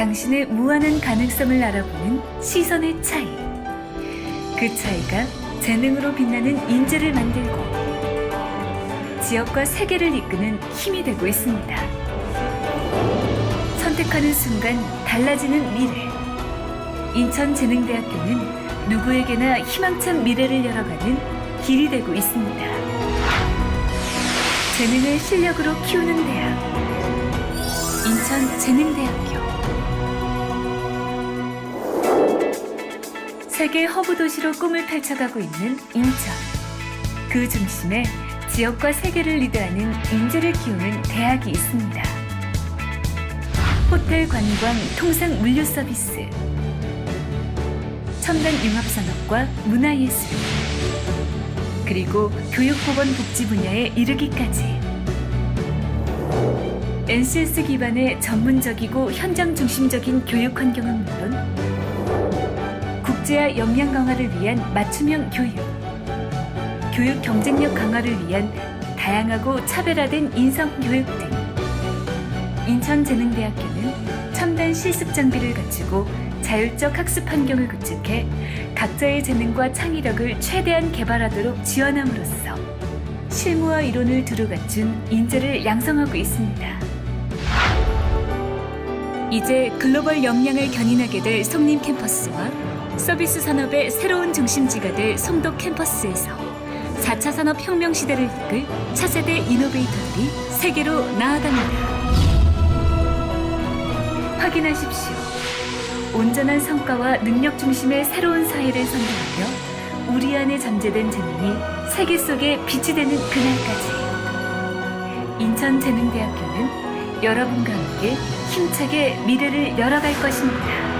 당신의 무한한 가능성을 알아보는 시선의 차이. 그 차이가 재능으로 빛나는 인재를 만들고 지역과 세계를 이끄는 힘이 되고 있습니다. 선택하는 순간 달라지는 미래. 인천재능대학교는 누구에게나 희망찬 미래를 열어가는 길이 되고 있습니다. 재능을 실력으로 키우는 대학. 인천재능대학교. 세계 허브 도시로 꿈을 펼쳐가고 있는 인천. 그 중심에 지역과 세계를 리드하는 인재를 키우는 대학이 있습니다. 호텔 관광 통상 물류 서비스. 첨단 융합산업과 문화예술. 그리고 교육보건 복지 분야에 이르기까지. NCS 기반의 전문적이고 현장 중심적인 교육 환경은 물론 국제화 역량 강화를 위한 맞춤형 교육, 교육 경쟁력 강화를 위한 다양하고 차별화된 인성 교육 등 인천재능대학교는 첨단 실습 장비를 갖추고 자율적 학습 환경을 구축해 각자의 재능과 창의력을 최대한 개발하도록 지원함으로써 실무와 이론을 두루 갖춘 인재를 양성하고 있습니다. 이제 글로벌 역량을 견인하게 될 송림 캠퍼스와 서비스 산업의 새로운 중심지가 될 송도 캠퍼스에서 4차 산업 혁명 시대를 이끌 차세대 이노베이터들이 세계로 나아갑니다. 확인하십시오. 온전한 성과와 능력 중심의 새로운 사회를 선도하며 우리 안에 잠재된 재능이 세계 속에 빛이 되는 그날까지 인천재능대학교는 여러분과 함께 힘차게 미래를 열어갈 것입니다.